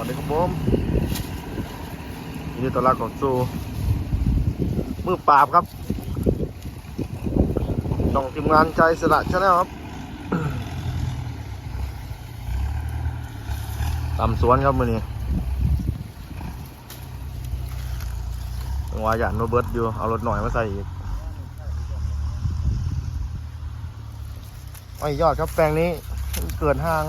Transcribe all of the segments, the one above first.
วัสดีครับผมยินดีต้อนรับเข้าสู่มือปราบครับต้องทีมงานใจสละชาแนลครับตำสวนครับมือนี้จังวะหยาดโนเบิร์ตอยู่ เอารถหน่อยมาใส่อีกไอ้ยอดครับแปลงนี้เกินห้าง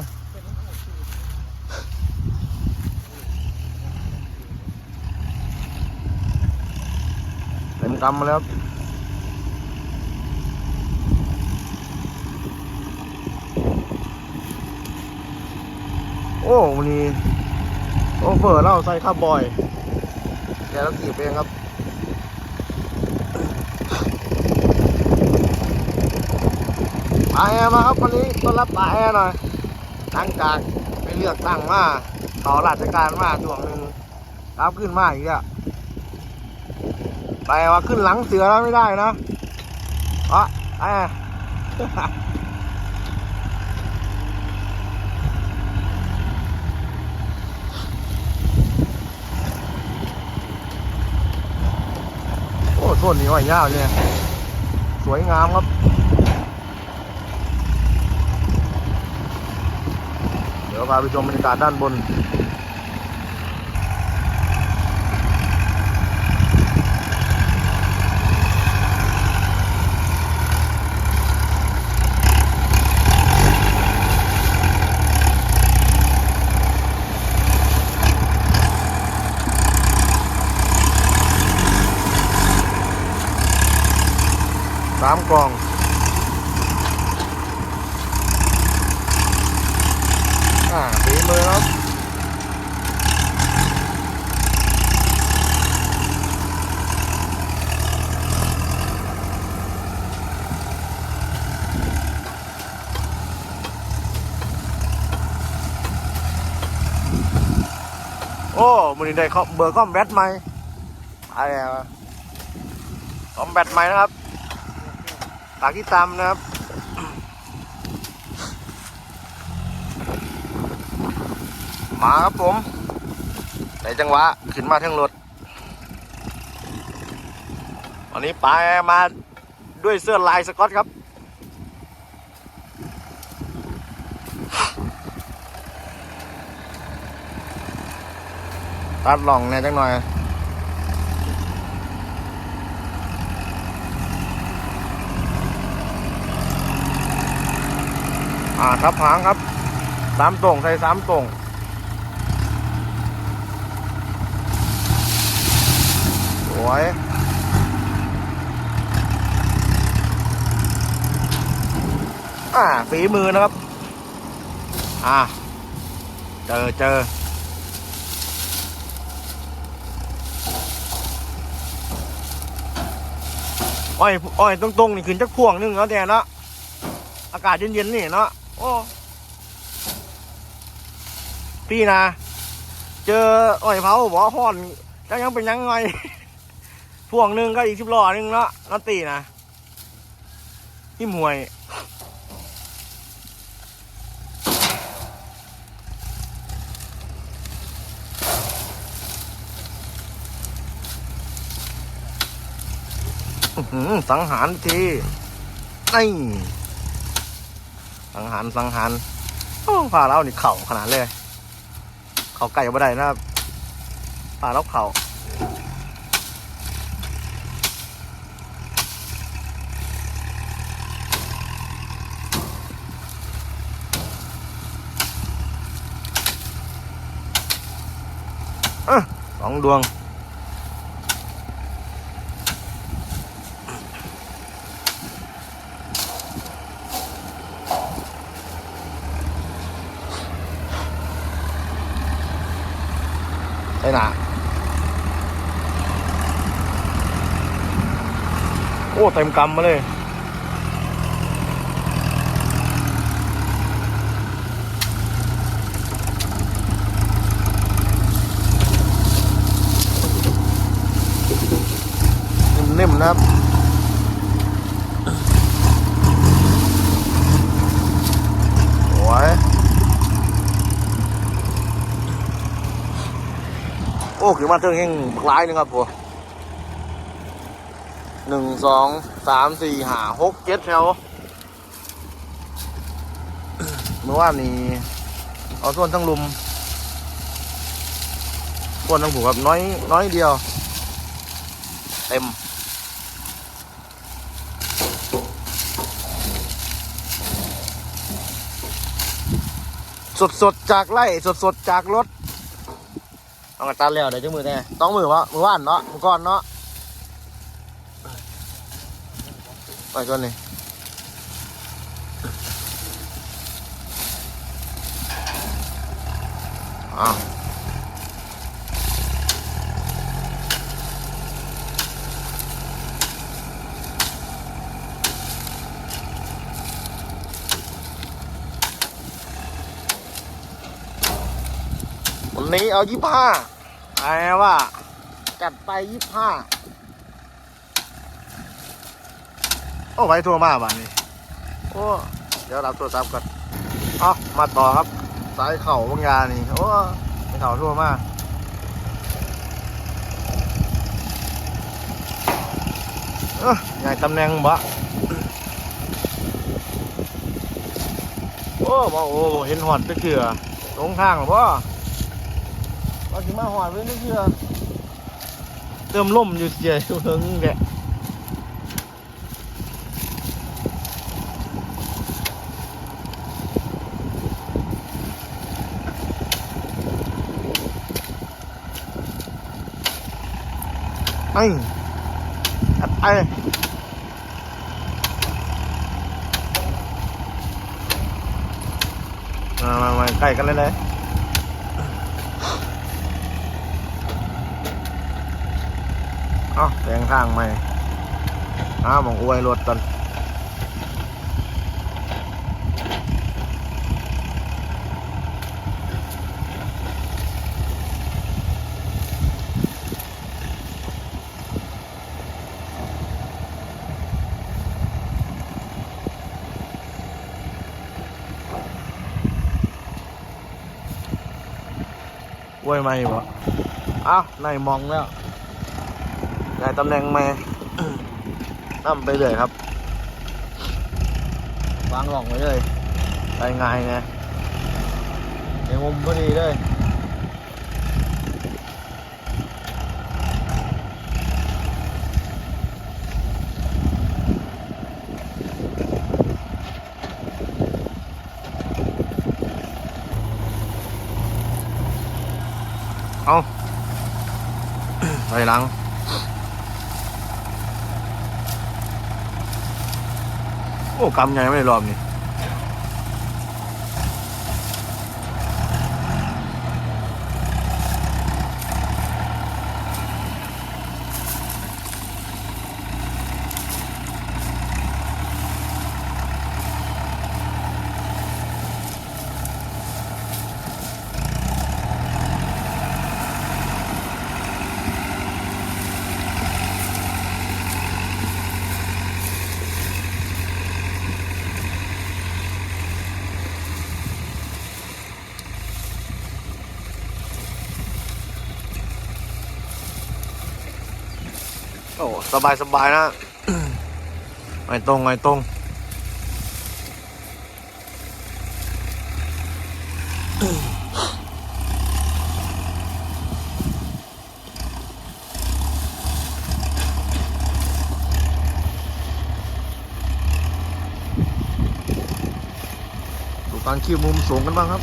เต็ม กำมาแล้วโอ้วันนี้โอเฟอร์เราใส่ข้าบอยแกเรากีบเองครับปลาแอมาครับวันนี้ต้อนรับปลาแอหน่อยหลังจากไปเลือกตั้งมาต่อราชการมาช่วงหนึ่งรับขึ้นมาอีกแล้ว แต่ว่าขึ้นหลังเสือแล้วไม่ได้นะเพราะแอร์โอ้ต้นนี้ว่ายาวเนี่ย สวยงามครับเดี๋ยวพาไปชมบรรยากาศด้านบน กองอ่าฝีมือครับโอ้มือนี้ได้เขาเบอร์คอมแบทใหมอะไรวะคอมแบทใหมนะครับ ปากที่ตำนะครับมาครับผมในจังหวะขึ้นมาทั้งรถวันนี้ปามาด้วยเสื้อลายสกอตครับ ตัดหล่องเนี่ยจังหน่อย อ่าครับหางครับสามตรงใส่สามตรงสวยอ่าฝีมือนะครับ อ่า เจอเจออ้อยอ้อยตรงๆนี่ขึ้นจักพวงนึงแล้วแต่เนาะอากาศเย็นๆนี่เนาะ โอ้พี่นะเจออ้อยเผาบอกว่าฮ้อนจะยังเป็นยังไงพวงหนึ่งก็อีกสิบล้อหนึ่งเนาะนัตตีนะที่มวยสังหารทีนี่ สังหารสังหารพาเรานี่เข่าขนาดเลย เข่าไก่บ่ได้นะครับพาเราเข่าสองดวง โอ้เต็มกำมาเลย นิ่มๆนะครับโอ้ยโอ้ขึ้นมาเทิงแห่งบักหลายหนึงครับผม หนึ่งสองสามสี่ห้าหกเจ็ดแถวเมื่อวานนี้เอาส่วนทั้งลุมส่วนทั้งผูกครับน้อยน้อยเดียว เต็มสดสดจากไร่สดสดจากรถ เอากระตันแล้วเดี๋ยวจะมือแน่ต้องมือวะมือว่านเนาะมือก้อนเนาะไป ก่อนนี่อ้าววันนี้เอายี่ห้าไอ้ว่าจัดไปยี่ห้าโอ้ไว้โทัวมาบ้านนี้โอ้เดี๋ยวรับโทรศัพท์ก่อนเอ๋อมาต่อครับ สายเข่าบางยานี่โอ้ไม่เข่าโทั่วมาเอ้อใหญ่ตำแหน่งบะโอ้มาโอ้เห็นหอดตะเกียตรงทางหรอบ่ว่าสิมาหอดไว้ตะเกียเติมลมอยู่เสียอยู่เฮิงแก ไอ้อัดไอ้มามามาใกล้กันเลยเลยเอาแปลงทางใหม่อ้าวมองอวยรถตัน วยไม่บ่อ้าวในมองแล้วนายตำแหน่งม่นั่ไปเลยครับ วางหล่องไว้เลยไปง่ายไงในมุมพอดีเลย หลัง โอ้กำใหญ่ไม่ได้รอบนี่ โอ้สบายสบายนะไม่ตรงไม่ตรงดูการขี้มุมสูงกันบ้างครับ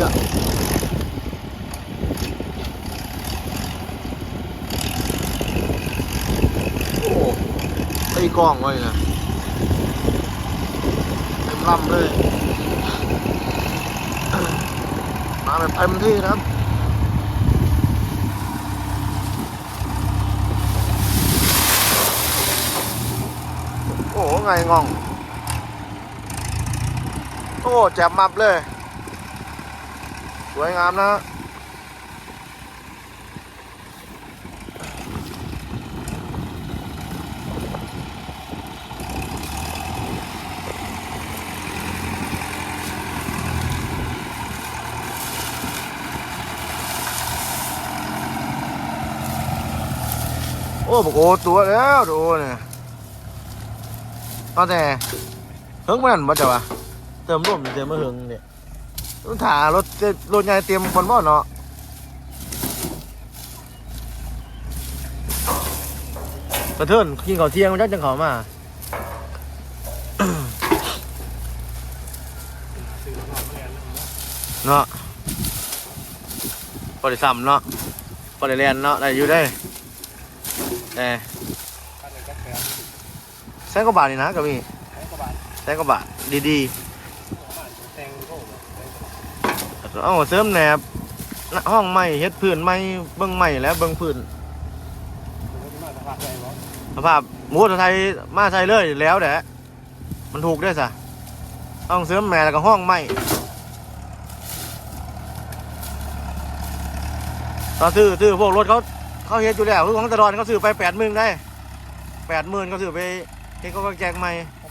ยอะโอ้ไอ้กล้องไว้นะเต็มลำเลย มาแบบเต็มที่ครับโอ้ไงงงโอ้แจ่มมับเลย วยงามนะโอ้บอกโอ้ตัวแล้วดูเนี่ยตอนแต่เฮิงมันบ่จ้ะวะเติมร่มเติมมะเฮิงเนี่ย ต้องถ่ารถเจรถใหญ่เตรียมคนบ่เนาะกระเทินกินข้าวเที่ยงมันจักจังเขามาเนาะปริซ้ำเนาะปริเรียนเนาะได้อยู่ได้แต่คันหนึ่งก็แสนแสนกว่าบาทนี่นะก็มีแสนกว่าบาทแสนกว่าบาทดีประมาณแตงโก้แสนกว่าบาท ๆ เอาเสริมแหนบห้องใหม่เฮ็ดพื้นใหม่เบิ่งใหม่แล้วเบิ่งพื้นสภาพใจบ่สภาพหมูไทยมาไทยเลยแล้วแหละมันถูกด้วยซะห้องเสริมแหม่แล้วก็ห้องใหม่ตอนซื้อซื้อพวกรถเขาเขาเฮ็ดอยู่แล้วคือของตะดอนเขาซื้อไปแปดหมื่นได้แปดหมื่นเขาซื้อไปเฮ็ดเขาก็แจกใหม่เข้า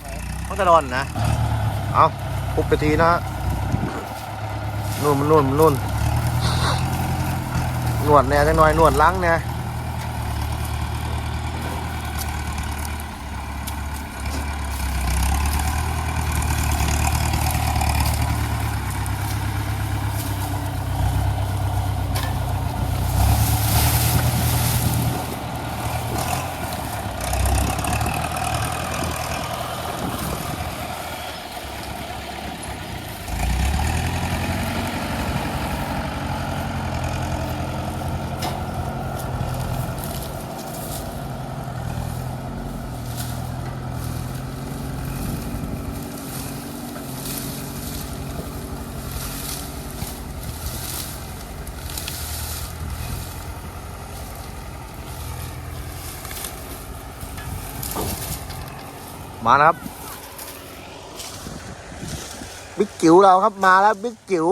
ของตะดอนนะเอาปุบไปทีนะ นุ่นมันนุ่นมันนุ่นนวดเนี่ยจังหน่อยนวดล้างเนี่ มาแล้วครับ บิ๊กจิ๋วเราครับมาแล้วบิ๊กจิ๋ว